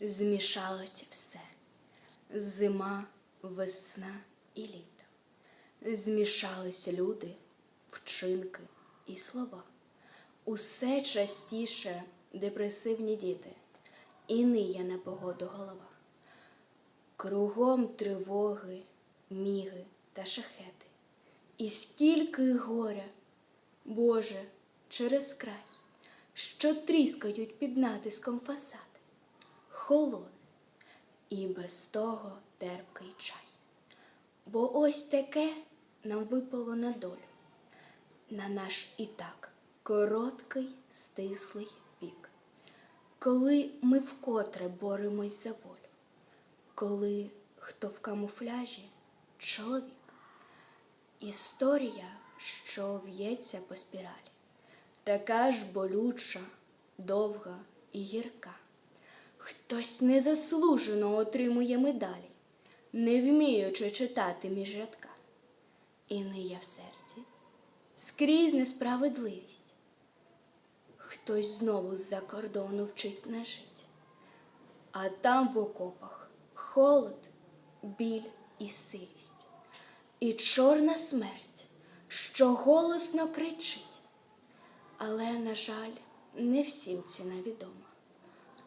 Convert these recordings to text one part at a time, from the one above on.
змішалося все. Зима, весна і літо. Змішалися люди, вчинки і слова. Усе частіше депресивні діти, і ниє на погоду голова. Кругом тривоги, міги та шахети. І скільки горя, Боже, через край, що тріскають під натиском фасади, холоне, і без того терпкий чай. Бо ось таке нам випало на долю, на наш і так короткий, стислий вік, коли ми вкотре боремось за волю, коли хто в камуфляжі чоловік. Історія, що в'ється по спіралі, така ж болюча, довга і гірка. Хтось незаслужено отримує медалі, не вміючи читати між рядка. І ниє в серці скрізь несправедливість. Хтось знову з-за кордону вчить не жить, а там в окопах холод, біль і сирість і чорна смерть, що голосно кричить. Але, на жаль, не всім ціна відома.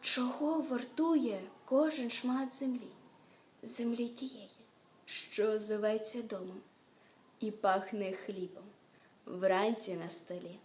Чого вартує кожен шмат землі, землі тієї, що зветься домом і пахне хлібом вранці на столі.